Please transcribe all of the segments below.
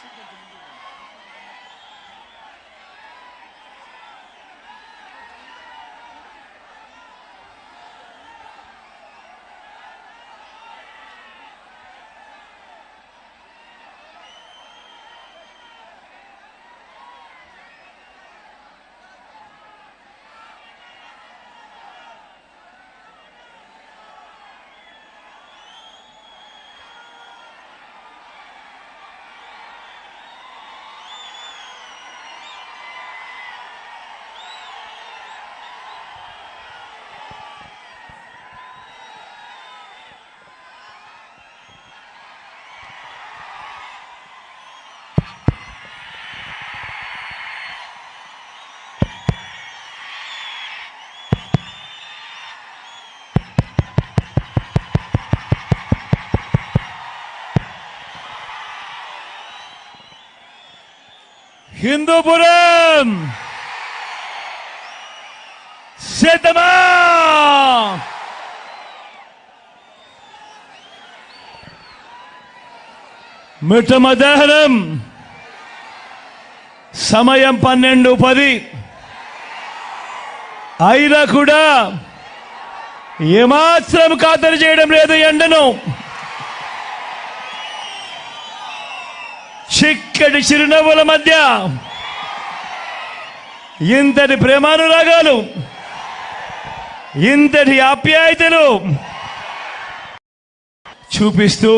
Washington. Hindupuram సిద్ధమా మిట్ట మధ్యాహ్నం సమయం పన్నెండు పది అయినా కూడా ఏమాత్రం ఖాతరు చేయడం లేదు ఎండను చిక్కటి చిరునవ్వుల మధ్య ఇంతటి ప్రేమానురాగాలు ఇంతటి ఆప్యాయతలు చూపిస్తూ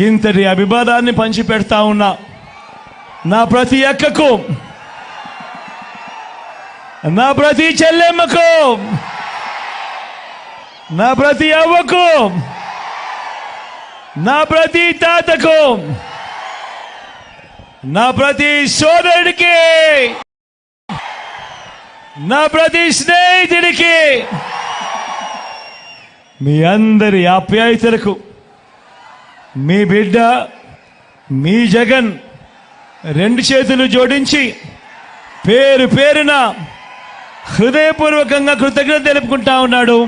ఇంతటి అభిమానాన్ని పంచిపెడతా ఉన్నా నా ప్రతి అక్కకు నా ప్రతి చెల్లెమ్మకు నా ప్రతి అవ్వకు నా ప్రతి తాతకు నా ప్రతి సోదరుడికి నా ప్రతి స్నేహితుడికి మీ అందరి ఆప్యాయతలకు మీ బిడ్డ మీ జగన్ రెండు చేతులు జోడించి పేరు పేరున హృదయపూర్వకంగా కృతజ్ఞత తెలుపుకుంటా ఉన్నాడు.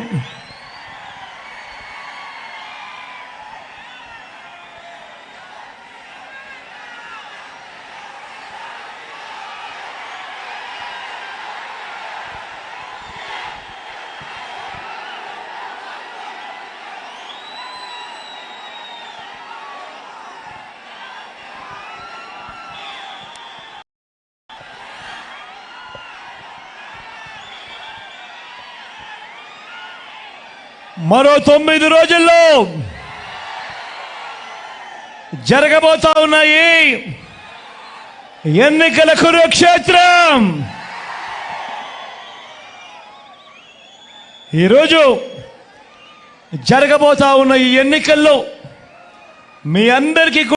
మరో తొమ్మిది రోజుల్లో జరగబోతా ఉన్నాయి ఎన్నికల కురుక్షేత్రం. ఈరోజు జరగబోతా ఉన్న ఈ ఎన్నికల్లో మీ అందరికీ